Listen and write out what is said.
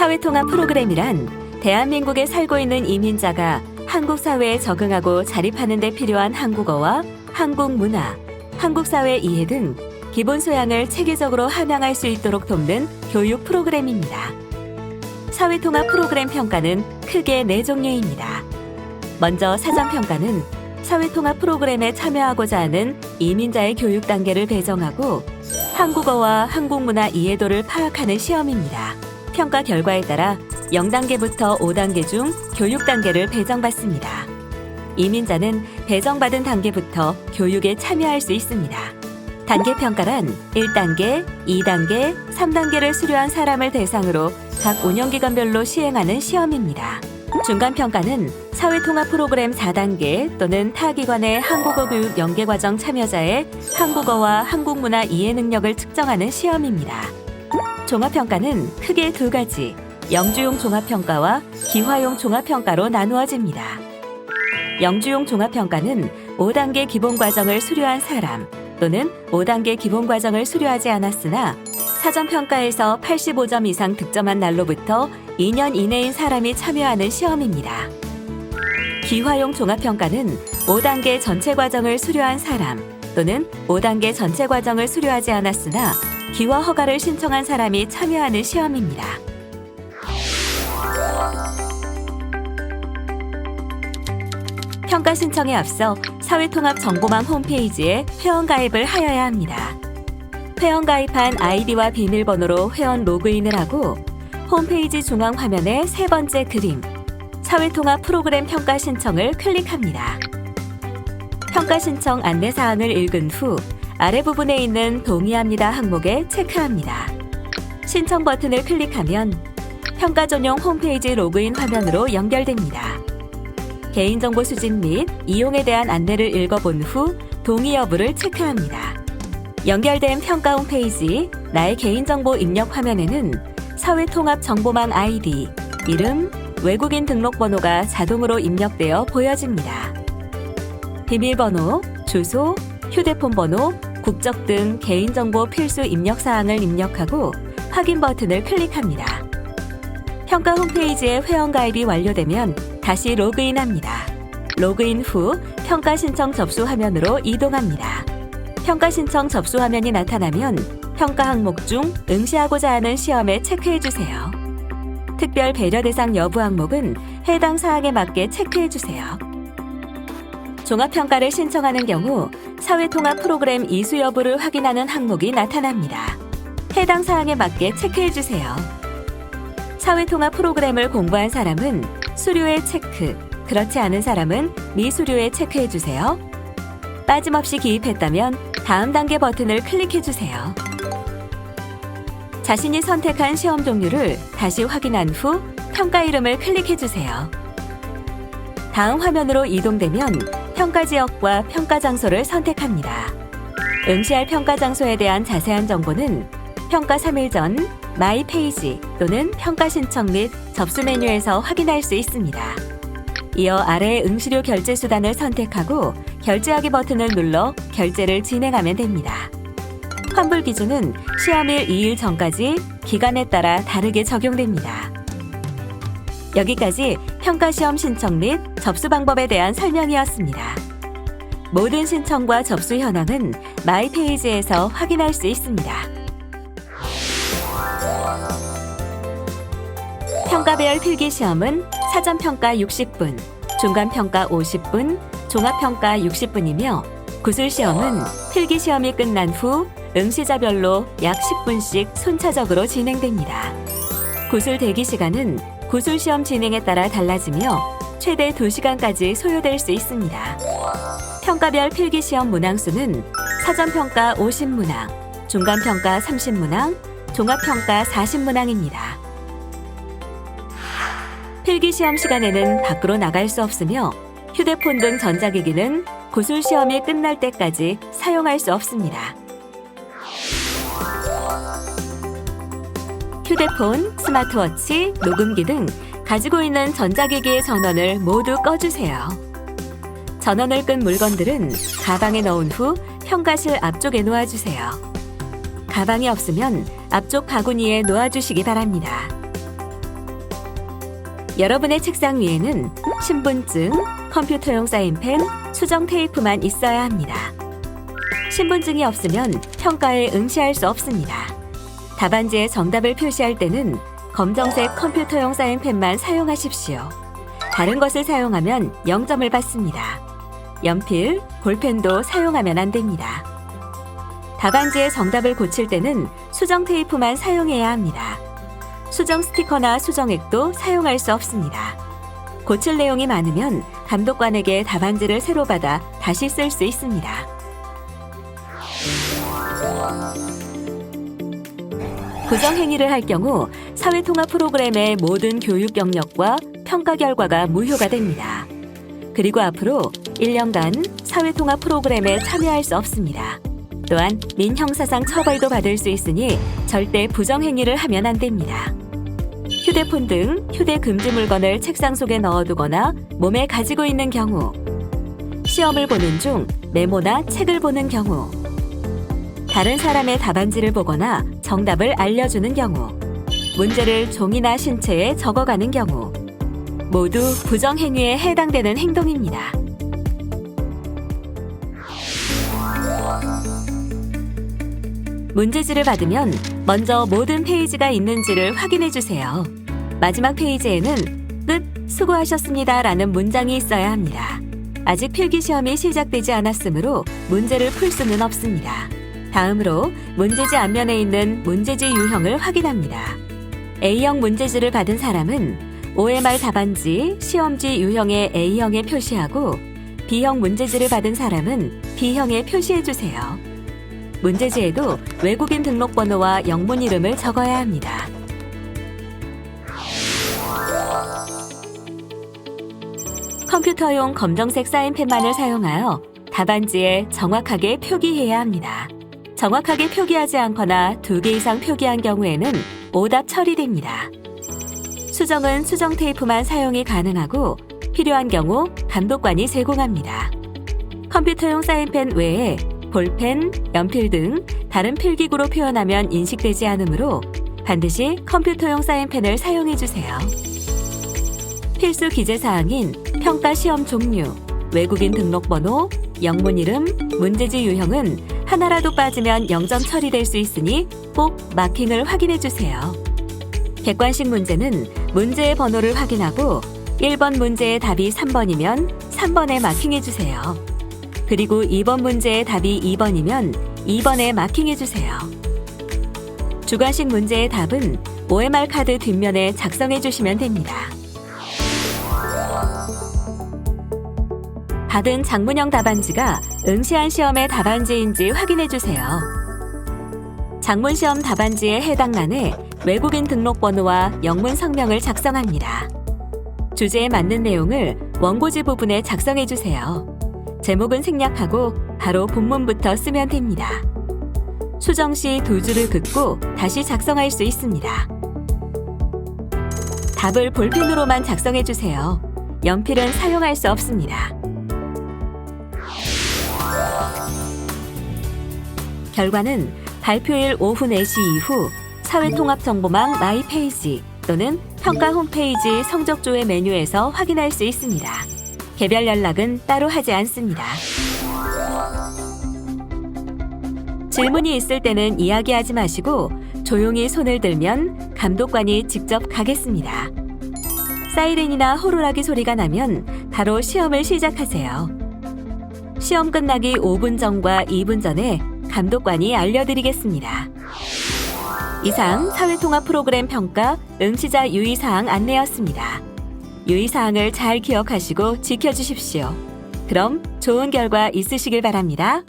사회통합 프로그램이란 대한민국에 살고 있는 이민자가 한국 사회에 적응하고 자립하는 데 필요한 한국어와 한국 문화, 한국 사회 이해 등 기본 소양을 체계적으로 함양할 수 있도록 돕는 교육 프로그램입니다. 사회통합 프로그램 평가는 크게 네 종류입니다. 먼저 사전평가는 사회통합 프로그램에 참여하고자 하는 이민자의 교육 단계를 배정하고 한국어와 한국 문화 이해도를 파악하는 시험입니다. 평가 결과에 따라 0단계부터 5단계 중 교육 단계를 배정받습니다. 이민자는 배정받은 단계부터 교육에 참여할 수 있습니다. 단계 평가란 1단계, 2단계, 3단계를 수료한 사람을 대상으로 각 운영기관별로 시행하는 시험입니다. 중간 평가는 사회통합 프로그램 4단계 또는 타 기관의 한국어 교육 연계 과정 참여자의 한국어와 한국 문화 이해 능력을 측정하는 시험입니다. 종합평가는 크게 두 가지, 영주용 종합평가와 기화용 종합평가로 나누어집니다. 영주용 종합평가는 5단계 기본과정을 수료한 사람 또는 5단계 기본과정을 수료하지 않았으나 사전평가에서 85점 이상 득점한 날로부터 2년 이내인 사람이 참여하는 시험입니다. 기화용 종합평가는 5단계 전체 과정을 수료한 사람 또는 5단계 전체 과정을 수료하지 않았으나 기화 허가를 신청한 사람이 참여하는 시험입니다. 평가 신청에 앞서 사회통합정보망 홈페이지에 회원가입을 하여야 합니다. 회원가입한 아이디와 비밀번호로 회원 로그인을 하고 홈페이지 중앙 화면의 세 번째 그림 사회통합 프로그램 평가 신청을 클릭합니다. 평가 신청 안내 사항을 읽은 후 아래 부분에 있는 동의합니다 항목에 체크합니다. 신청 버튼을 클릭하면 평가 전용 홈페이지 로그인 화면으로 연결됩니다. 개인정보 수집 및 이용에 대한 안내를 읽어본 후 동의 여부를 체크합니다. 연결된 평가 홈페이지 나의 개인정보 입력 화면에는 사회통합정보망 아이디, 이름, 외국인 등록번호가 자동으로 입력되어 보여집니다. 비밀번호, 주소, 휴대폰 번호, 국적 등 개인정보 필수 입력 사항을 입력하고 확인 버튼을 클릭합니다. 평가 홈페이지에 회원가입이 완료되면 다시 로그인합니다. 로그인 후 평가 신청 접수 화면으로 이동합니다. 평가 신청 접수 화면이 나타나면 평가 항목 중 응시하고자 하는 시험에 체크해 주세요. 특별 배려 대상 여부 항목은 해당 사항에 맞게 체크해 주세요. 종합평가를 신청하는 경우 사회통합 프로그램 이수 여부를 확인하는 항목이 나타납니다. 해당 사항에 맞게 체크해 주세요. 사회통합 프로그램을 공부한 사람은 수료에 체크, 그렇지 않은 사람은 미수료에 체크해 주세요. 빠짐없이 기입했다면 다음 단계 버튼을 클릭해 주세요. 자신이 선택한 시험 종류를 다시 확인한 후 평가 이름을 클릭해 주세요. 다음 화면으로 이동되면 평가 지역과 평가 장소를 선택합니다. 응시할 평가 장소에 대한 자세한 정보는 평가 3일 전 마이 페이지 또는 평가 신청 및 접수 메뉴에서 확인할 수 있습니다. 이어 아래의 응시료 결제 수단을 선택하고 결제하기 버튼을 눌러 결제를 진행하면 됩니다. 환불 기준은 시험일 2일 전까지 기간에 따라 다르게 적용됩니다. 여기까지 평가시험 신청 및 접수 방법에 대한 설명이었습니다. 모든 신청과 접수 현황은 마이 페이지에서 확인할 수 있습니다. 평가별 필기시험은 사전평가 60분, 중간평가 50분, 종합평가 60분이며 구술시험은 필기시험이 끝난 후 응시자별로 약 10분씩 순차적으로 진행됩니다. 구술 대기 시간은 구술시험 진행에 따라 달라지며 최대 2시간까지 소요될 수 있습니다. 평가별 필기시험 문항수는 사전평가 50문항, 중간평가 30문항, 종합평가 40문항입니다. 필기시험 시간에는 밖으로 나갈 수 없으며 휴대폰 등 전자기기는 구술시험이 끝날 때까지 사용할 수 없습니다. 휴대폰, 스마트워치, 녹음기 등 가지고 있는 전자기기의 전원을 모두 꺼주세요. 전원을 끈 물건들은 가방에 넣은 후 평가실 앞쪽에 놓아주세요. 가방이 없으면 앞쪽 바구니에 놓아주시기 바랍니다. 여러분의 책상 위에는 신분증, 컴퓨터용 사인펜, 수정 테이프만 있어야 합니다. 신분증이 없으면 평가에 응시할 수 없습니다. 답안지에 정답을 표시할 때는 검정색 컴퓨터용 사인펜만 사용하십시오. 다른 것을 사용하면 0점을 받습니다. 연필, 볼펜도 사용하면 안 됩니다. 답안지에 정답을 고칠 때는 수정 테이프만 사용해야 합니다. 수정 스티커나 수정액도 사용할 수 없습니다. 고칠 내용이 많으면 감독관에게 답안지를 새로 받아 다시 쓸 수 있습니다. 부정 행위를 할 경우 사회통합 프로그램의 모든 교육 경력과 평가 결과가 무효가 됩니다. 그리고 앞으로 1년간 사회통합 프로그램에 참여할 수 없습니다. 또한 민형사상 처벌도 받을 수 있으니 절대 부정 행위를 하면 안 됩니다. 휴대폰 등 휴대 금지 물건을 책상 속에 넣어두거나 몸에 가지고 있는 경우, 시험을 보는 중 메모나 책을 보는 경우, 다른 사람의 답안지를 보거나 정답을 알려주는 경우, 문제를 종이나 신체에 적어가는 경우, 모두 부정행위에 해당되는 행동입니다. 문제지를 받으면 먼저 모든 페이지가 있는지를 확인해 주세요. 마지막 페이지에는 끝 수고하셨습니다 라는 문장이 있어야 합니다. 아직 필기 시험이 시작되지 않았으므로 문제를 풀 수는 없습니다. 다음으로 문제지 앞면에 있는 문제지 유형을 확인합니다. A형 문제지를 받은 사람은 OMR 답안지, 시험지 유형의 A형에 표시하고 B형 문제지를 받은 사람은 B형에 표시해 주세요. 문제지에도 외국인 등록번호와 영문 이름을 적어야 합니다. 컴퓨터용 검정색 사인펜만을 사용하여 답안지에 정확하게 표기해야 합니다. 정확하게 표기하지 않거나 두 개 이상 표기한 경우에는 오답 처리됩니다. 수정은 수정 테이프만 사용이 가능하고 필요한 경우 감독관이 제공합니다. 컴퓨터용 사인펜 외에 볼펜, 연필 등 다른 필기구로 표현하면 인식되지 않으므로 반드시 컴퓨터용 사인펜을 사용해 주세요. 필수 기재 사항인 평가 시험 종류, 외국인 등록번호, 영문 이름, 문제지 유형은 하나라도 빠지면 0점 처리될 수 있으니 꼭 마킹을 확인해 주세요. 객관식 문제는 문제의 번호를 확인하고 1번 문제의 답이 3번이면 3번에 마킹해 주세요. 그리고 2번 문제의 답이 2번이면 2번에 마킹해 주세요. 주관식 문제의 답은 OMR 카드 뒷면에 작성해 주시면 됩니다. 받은 장문형 답안지가 응시한 시험의 답안지인지 확인해 주세요. 장문 시험 답안지의 해당 란에 외국인 등록번호와 영문 성명을 작성합니다. 주제에 맞는 내용을 원고지 부분에 작성해 주세요. 제목은 생략하고 바로 본문부터 쓰면 됩니다. 수정 시 두 줄을 긋고 다시 작성할 수 있습니다. 답을 볼펜으로만 작성해 주세요. 연필은 사용할 수 없습니다. 결과는 발표일 오후 4시 이후 사회통합정보망 마이 페이지 또는 평가 홈페이지 성적조회 메뉴에서 확인할 수 있습니다. 개별 연락은 따로 하지 않습니다. 질문이 있을 때는 이야기하지 마시고 조용히 손을 들면 감독관이 직접 가겠습니다. 사이렌이나 호루라기 소리가 나면 바로 시험을 시작하세요. 시험 끝나기 5분 전과 2분 전에 감독관이 알려드리겠습니다. 이상 사회통합 프로그램 평가 응시자 유의사항 안내였습니다. 유의사항을 잘 기억하시고 지켜주십시오. 그럼 좋은 결과 있으시길 바랍니다.